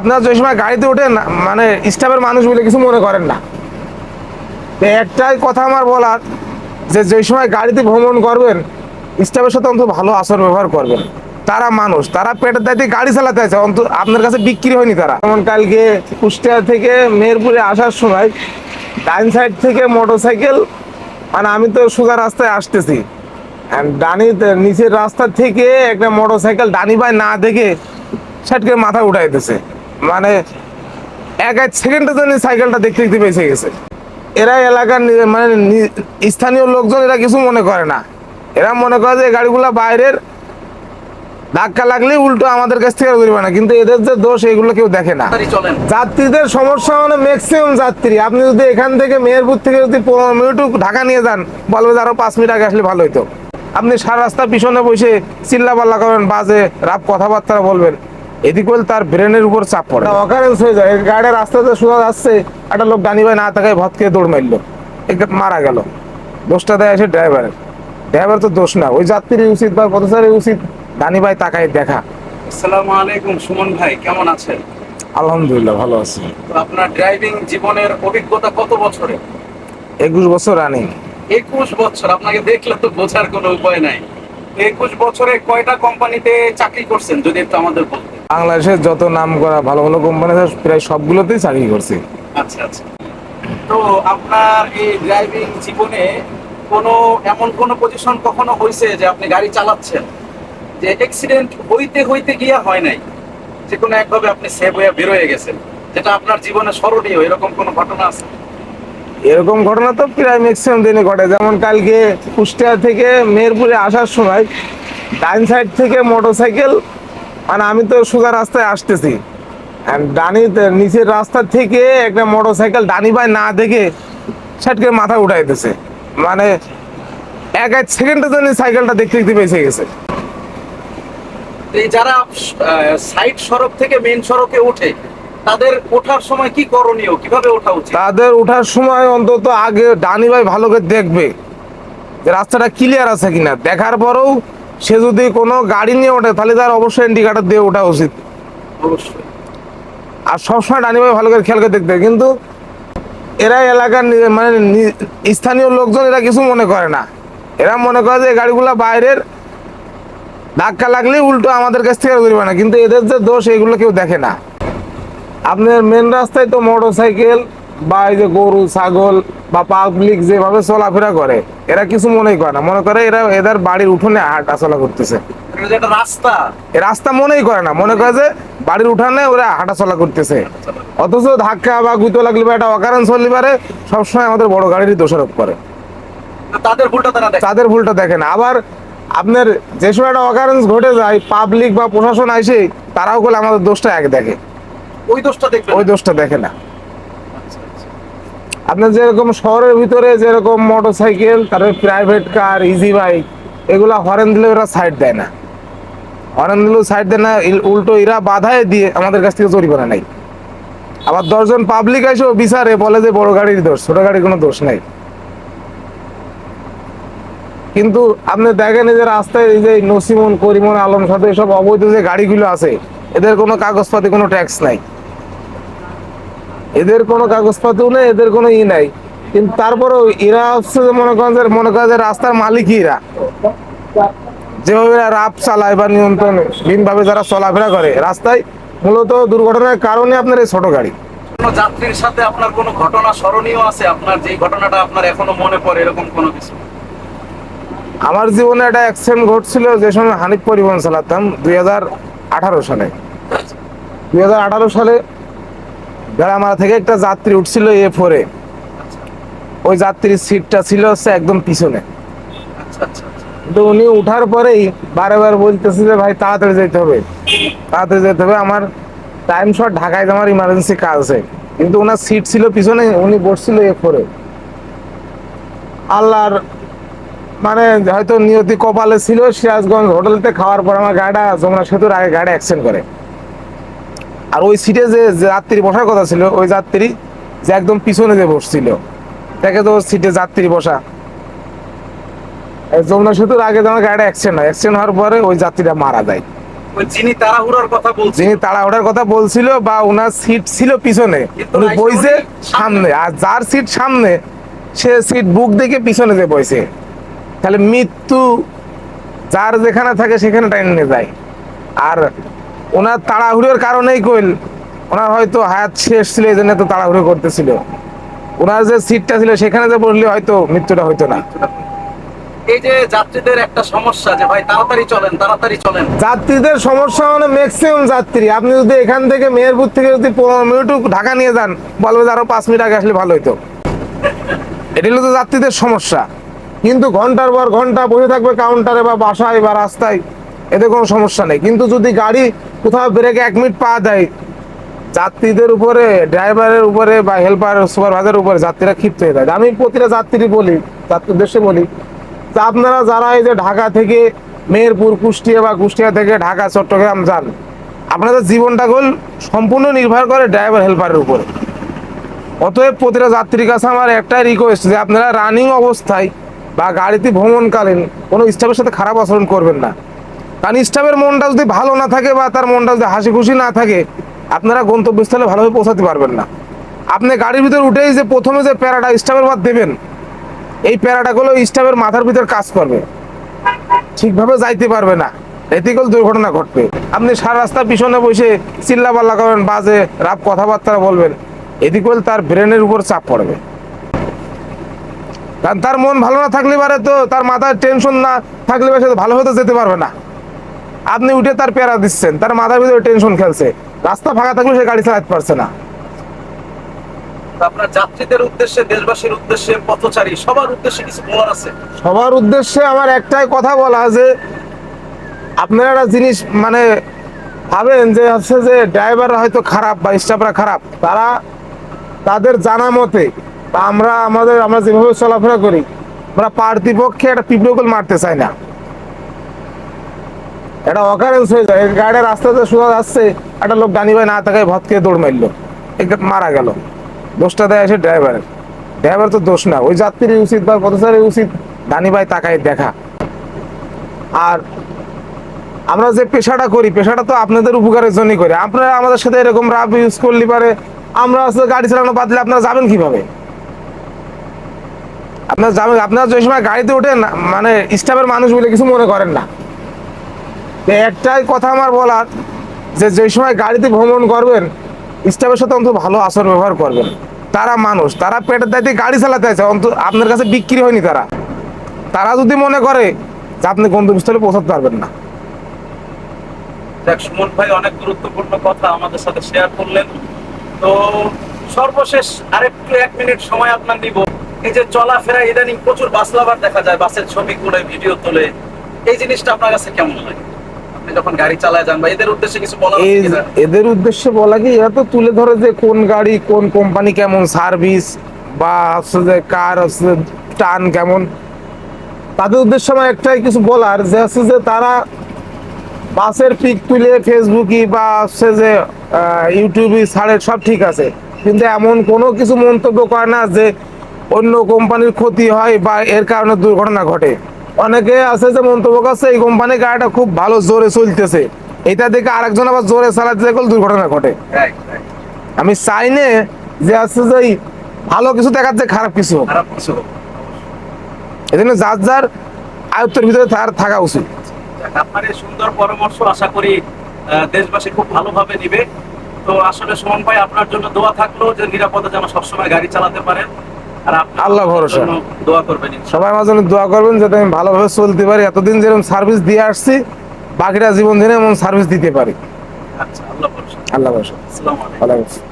আপনার যে সময় গাড়িতে ওঠেন মানে স্টাফের মানুষ বলে কিছু মনে করেন না। একটাই কথা আমার বলার, যে যে সময় গাড়িতে ভ্রমণ করবেন, স্টাফের সাথে অন্তত ভালো আচরণ ব্যবহার করবেন। তারা মানুষ, তারা পেটের দায়িত্বে গাড়ি চালাতে আছে অন্তত আপনার কাছে বিক্রি হয়নি তারা। যেমন কালকে কুষ্টিয়া থেকে মেহেরপুরে আসার সময় ডাইন সাইড থেকে মোটরসাইকেল মানে আমি তো সোজা রাস্তায় আসতেছি। ডানি নিচের রাস্তা থেকে একটা মোটরসাইকেল ডানি ভাই না দেখে সাটকে মাথা উঠাইতেছে মানে এক এক সেকেন্ডের জন্য সাইকেলটা দেখতে দেখতে বেঁচে গেছে। এরা এলাকার মানে স্থানীয় লোকজন এরা কিছু মনে করে না। এরা মনে করে যে গাড়িগুলা বাইরের ধাক্কা লাগলে উল্টো আমাদের কাছ থেকে করবে না। কিন্তু এদের যে দোষ এগুলো কেউ দেখে না। যাত্রীদের সমস্যা মানে ম্যাক্সিমাম যাত্রী। আপনি যদি এখান থেকে মেহেরপুর থেকে যদি পনেরো মিনিট ঢাকা নিয়ে যান বলবে যে আরও পাঁচ মিনিট আগে আসলে ভালো হতো আপনি সারা রাস্তা পিছনে বসে চিল্লা পাল্লা করবেন বাজে রাপ কথাবার্তা বলবেন। এদিক বলে তার ব্রেনের উপর চাপ পড়ে। অকারেন্স হয়ে যায়। গাড়ির রাস্তাতে সোজা যাচ্ছে একটা লোক গানি ভাই না থাকায় ভৎ খেয়ে দৌড় মারলো। একে মারা গেল। দোষটা দেয় আসে ড্রাইভারের ড্রাইভার তো দোষ না ওই যাত্রীর উচিত বা পথচারী উচিত। গানি ভাই তাকায় দেখা। আসসালামু আলাইকুম সুমন ভাই কেমন আছেন? আলহামদুলিল্লাহ ভালো আছি। তো আপনার ড্রাইভিং জীবনের অভিজ্ঞতা কত বছরে? একুশ বছর রানিং একুশ বছর আপনাকে দেখলে তো বোঝার কোনো উপায় নাই। একুশ বছরে কয়টা কোম্পানিতে চাকরি করছেন যদি একটু আমাদের বলতেন? বাংলাদেশের যত নাম করা ভালো ভালো কোম্পানি আছে প্রায় সবগুলোতেই চাকরি করছি। আচ্ছা আচ্ছা। তো আপনার এই ড্রাইভিং জীবনে কোনো এমন কোনো পজিশন কখনো হয়েছে যে আপনি গাড়ি চালাচ্ছেন যে অ্যাক্সিডেন্ট হইতে হইতে গিয়া হয় নাই যে কোনো একভাবে আপনি সেভ হয়ে বেরোয় গেছেন যেটা আপনার জীবনে স্মরণীয় এরকম কোনো ঘটনা আছে? এরকম ঘটনা তো প্রায় ম্যাক্সিমাম দিনে ঘটে। যেমন কালকে কুষ্টিয়া থেকে মেহেরপুরে আসার সময় ডাইন সাইড থেকে মোটরসাইকেল মানে আমি তো সোজা রাস্তায় আসতেছি। ডানি নিচের রাস্তা থেকে একটা মোটর সাইকেল ডানি ভাই না দেখে সাটকে মাথা উঠাইতেছে মানে এক এক সেকেন্ডের জন্য সাইকেলটা দেখতে দেখতে বেঁচে গেছে। যারা সাইড সড়ক থেকে মেন সড়কে ওঠে তাদের ওঠার সময় কি করণীয়? কীভাবে ওঠা উচিত? তাদের ওঠার সময় অন্তত আগে ডানি ভাই ভালো করে দেখবে যে রাস্তাটা ক্লিয়ার আছে কিনা। দেখার পরেও সে যদি কোনো গাড়ি নিয়ে ওঠে তাহলে তার অবশ্যই ইন্ডিকেটার দিয়ে ওঠা উচিত। অবশ্যই। আর সবসময় ডানি ভাই ভালো করে খেয়াল করে দেখতে কিন্তু এরা এলাকার মানে স্থানীয় লোকজন এরা কিছু মনে করে না। এরা মনে করে যে এই গাড়িগুলা বাইরের ধাক্কা লাগলে উল্টো আমাদের কাছ থেকে করবে না। কিন্তু এদের যে দোষ এগুলো কেউ দেখে না। আপনার মেন রাস্তায় তো মোটর সাইকেল বা এই যে গরু ছাগল বা পাবলিক যেভাবে চলাফেরা করে এরা কিছু মনেই করে না। মনে করে এরা এদের বাড়ির উঠোনে হাঁটা চলা করতেছে। এটা রাস্তা। রাস্তা মনেই করে না। মনে করে যে বাড়ির উঠানে ওরা হাঁটা চলা করতেছে। অথচ ধাক্কা বা গুঁতো লাগলে বা একটা অকারণ চললে পারে সবসময় আমাদের বড় গাড়িরই দোষারোপ করে। তাদের ভুলটা তারা দেখে। তাদের ভুলটা দেখে না। আবার আপনার যে সময় একটা অকারেন্স ঘটে যায় পাবলিক বা প্রশাসন আসে তারাও বলে আমাদের দোষটা এক দেখে। ওই দোষটা দেখবে ওই দোষটা দেখে না। আপনার যেরকম শহরের ভিতরে যেরকম মোটর সাইকেল তারপরে প্রাইভেট কার ইজি বাইক এগুলো হরেন দিলে ওরা সাইড দেয় না। হরেন দিলেও সাইড দেয় না উল্টো এরা বাধায় দিয়ে আমাদের কাছ থেকে জরিমানা নাই আবার দশজন পাবলিক এসেও বিচারে, বলে যে বড় গাড়ির দোষ, ছোট গাড়ির কোনো দোষ নাই। কিন্তু আপনি দেখেন যে রাস্তায় এই যে নসিমন, করিমন, আলম সাথে এসব অবৈধ যে গাড়িগুলো আছে, এদের কোনো কাগজপাতি, কোনো ট্যাক্স নাই। এদের কোনো কাগজপত্র নেই এদের কোনো ই নাই। কিন্তু তারপরেও এরা হচ্ছে যে মনে করেন যে মনে করেন যে রাস্তার মালিকই এরা। যেভাবে এরা রাপ চালায় বা নিয়ন্ত্রণ ভাবে যারা চলাফেরা করে রাস্তায় মূলত দুর্ঘটনার কারণে আপনার এই ছোট গাড়ি। কোনো যাত্রীর সাথে আপনার কোনো ঘটনা স্মরণীয় আছে? আপনার যে ঘটনাটা আপনার এখনও মনে পড়ে এরকম কোনো কিছু? আমার জীবনে একটা অ্যাক্সিডেন্ট ঘটছিল যে সময় হানিফ পরিবহন চালাতাম দুই হাজার আঠারো সালে। দুই হাজার আঠারো সালে বেড়ামারা থেকে একটা যাত্রী উঠছিল এ। ফোরে ওই যাত্রীর সিটটা ছিল হচ্ছে একদম পিছনে। আচ্ছা আচ্ছা আচ্ছা। কিন্তু উনি উঠার পরেই বারবার বলতেছে যে ভাই তাড়াতাড়ি যেতে হবে। তাড়াতাড়ি যেতে হবে। আমার টাইম শর্ট ঢাকায় আমার ইমার্জেন্সি কাজ আছে। কিন্তু ওনার সিট ছিল পিছনে উনি বসছিল এ। ফোরে আল্লাহর মানে হয়তো নিয়তি কপালে ছিল সিরাজগঞ্জ হোটেলতে খাওয়ার পর আমার গাড়িটা যমুনা সেতুর আগে গাড়ি অ্যাক্সিডেন্ট করে। আর ওই সিটে যে যাত্রী বসার কথা ছিল ওই যাত্রী যে একদম পিছনে যে বসছিল দেখে তো সিটে যাত্রী বসা। যমুনা সেতুর আগে যেমন গাড়িটা অ্যাক্সিডেন্ট হয়। অ্যাক্সিডেন্ট হওয়ার পরে ওই যাত্রীটা মারা যায়। ওই যিনি তাড়াহুড়োর কথা বলছেন যিনি তাড়াহুড়ার কথা বলছিল বা ওনার সিট ছিল পিছনে উনি বইছে সামনে। আর যার সিট সামনে সে সিট বুক দেখে পিছনে যে বইছে। তাহলে মৃত্যু যার যেখানে থাকে সেখানে টাইনে যায়। আর ওনার তাড়াহুড়োর কারণেই কইল ওনার হয়তো হায়াত শেষ ছিল এই জন্য তো তাড়াহুড়ো করতেছিল। ওনার যে সিটটা ছিল সেখানে যে বসলে হয়তো মৃত্যুটা হইতো না। এই যে যাত্রীদের একটা সমস্যা যে ভাই তাড়াতাড়ি চলেন তাড়াতাড়ি চলেন। যাত্রীদের সমস্যা মানে ম্যাক্সিমাম যাত্রী। আপনি যদি এখান থেকে মেহেরপুর থেকে যদি পনেরো মিনিট ঢাকা নিয়ে যান বলবে যে আরও পাঁচ মিনিট আগে আসলে ভালো হতো এটি হলো তো যাত্রীদের সমস্যা। কিন্তু ঘণ্টার পর ঘণ্টা বসে থাকবে কাউন্টারে বা বাসায় বা রাস্তায়। এতে কোনো সমস্যা নেই। কিন্তু যদি গাড়ি কোথাও ব্রেকে এক মিনিট পা দেয়, যাত্রীদের উপরে ড্রাইভারের উপরে বা হেল্পার সুপারভাইজারের উপরে যাত্রীরা ক্ষিপ্ত হয়ে যায়। আমি প্রতিটা যাত্রী বলি যাত্রীর উদ্দেশ্যে বলি, যে আপনারা যারা এই যে ঢাকা থেকে মেহেরপুর, কুষ্টিয়া বা কুষ্টিয়া থেকে ঢাকা, চট্টগ্রাম যান, আপনাদের জীবনটা গোল সম্পূর্ণ নির্ভর করে ড্রাইভার হেল্পারের উপরে। অতএব প্রতিটা যাত্রীর কাছে আমার একটাই রিকোয়েস্ট যে আপনারা রানিং অবস্থায় বা গাড়িতে ভ্রমণকালীন কোনো স্টাফের সাথে খারাপ আচরণ করবেন না। কারণ স্টাফের মনটা যদি ভালো না থাকে বা তার মনটা যদি হাসি খুশি না থাকে, আপনারা গন্তব্যস্থলে ভালোভাবে পৌঁছাতে পারবেন না। আপনি গাড়ির ভিতর উঠেই যে প্রথমে যে প্যারাটা স্টাফের বাদ দেবেন, এই প্যারাটাগুলো স্টাফের মাথার ভিতর কাজ করবে। ঠিকভাবে যাইতে পারবে না। এতে করে দুর্ঘটনা ঘটবে। আপনি সারা রাস্তা পিছনে বসে চিল্লা পাল্লা করবেন বাজে রাপ কথাবার্তা বলবেন এদিকে করে তার ব্রেনের উপর চাপ পড়বে। কারণ তার মন ভালো না থাকলে পারে তো, তার মাথায় টেনশন না থাকলে সে তো ভালোভাবে তো যেতে পারবে না। আপনি উঠে তার প্যারা দিচ্ছেন তার মাথার ভিতরে টেনশন খেলছে। রাস্তা ফাঁকা থাকলে সে গাড়ি চালাতে পারছে না। আপনার যাত্রীদের উদ্দেশ্যে দেশবাসীর উদ্দেশ্যে পথচারী সবার উদ্দেশ্যে কিছু বলার আছে? সবার উদ্দেশ্যে আমার একটাই কথা বলা যে আপনারা একটা জিনিস মানে ভাবেন যে হচ্ছে যে ড্রাইভাররা হয়তো খারাপ বা স্টাফরা খারাপ তারা তাদের জানা মতে বা আমরা আমাদের আমরা যেভাবে চলাফেরা করি আমরা পার্টিপক্ষে একটা পিঁপড়েগুল মারতে চাই না। এটা অকারেন্স হয়ে যায়। গাড়ির রাস্তাতে সোজা যাচ্ছে, একটা লোক গানি ভাই না থাকায় ভৎকে দৌড় মারলো। মারা গেল। দোষটা দেয় এসে ড্রাইভারের ড্রাইভার তো দোষ না, ওই যাত্রীর উচিত বা পথচারীর উচিত দানি ভাই তাকায় দেখা। আর আমরা যে পেশাটা করি, পেশাটা তো আপনাদের উপকারের জন্যই করি। আপনারা আমাদের সাথে এরকম রাফ ইউজ করলে পারে। আমরা আসলে গাড়ি চালানো বাদলে আপনারা যাবেন কীভাবে? আপনারা যাবেন আপনারা যে সময় গাড়িতে ওঠেন মানে স্টাফের মানুষ বলে কিছু মনে করেন না। একটাই কথা আমার বলার, যে যে সময় গাড়িতে ভ্রমণ করবেন, স্টাফের সাথে অন্তত ভালো আচরণ ব্যবহার করবেন। তারা মানুষ, তারা পেটের দায়িত্বে গাড়ি চালাতে আছে অন্তত আপনার কাছে বিক্রি হয়নি তারা। তারা যদি মনে করে যে আপনি গন্তব্যস্থলে পৌঁছাতে পারবেন না। দেখ ভাই, অনেক গুরুত্বপূর্ণ কথা আমাদের সাথে শেয়ার করলেন। তো সর্বশেষ আরেকটু এক মিনিট সময় আপনার দিব এই যে চলাফেরা, ইদানিং প্রচুর বাস লাভার দেখা যায়, বাসের ছবি করে ভিডিও তোলে। এই জিনিসটা আপনার কাছে কেমন লাগে? আপনি যখন গাড়ি চালায় যান বা এদের উদ্দেশ্যে কিছু কিনা? এদের উদ্দেশ্যে বলা কি এরা তো তুলে ধরে যে কোন গাড়ি কোন কোম্পানি কেমন সার্ভিস বা হচ্ছে যে কার হচ্ছে টান কেমন। তাদের উদ্দেশ্যে আমার একটাই কিছু বলার যে হচ্ছে যে তারা বাসের পিক তুলে ফেসবুকে বা হচ্ছে যে ইউটিউবে ছাড়ে সব ঠিক আছে। কিন্তু এমন কোনো কিছু মন্তব্য করে না যে অন্য কোম্পানির ক্ষতি হয় বা এর কারণে দুর্ঘটনা ঘটে। অনেকে আছে যে মন্তব্য করছে, এই কোম্পানির গাড়িটা খুব ভালো, জোরে চলতেছে এটা দেখে আরেকজন আবার জোরে চালাতে দেখলে দুর্ঘটনা ঘটে. আমি চাই না যে আছে যে ভালো কিছু দেখাচ্ছে খারাপ কিছু। এজন্য যার যার আয়ত্তের ভিতরে তার থাকা উচিত আপনার সুন্দর পরামর্শ আশা করি দেশবাসী খুব ভালোভাবে নিবে তো আসলে সুমন ভাই, আপনার জন্য দোয়া থাকল যে নিরাপদে যেন সবসময় গাড়ি চালাতে পারেন আল্লাহ ভরসা। সবাই আমার জন্য দোয়া করবেন যাতে আমি ভালোভাবে চলতে পারি। এতদিন যেরকম সার্ভিস দিয়ে আসছি বাকিটা জীবন দিনে এমন সার্ভিস দিতে পারি। আচ্ছা আল্লাহ ভরসা। আল্লাহ ভরসা।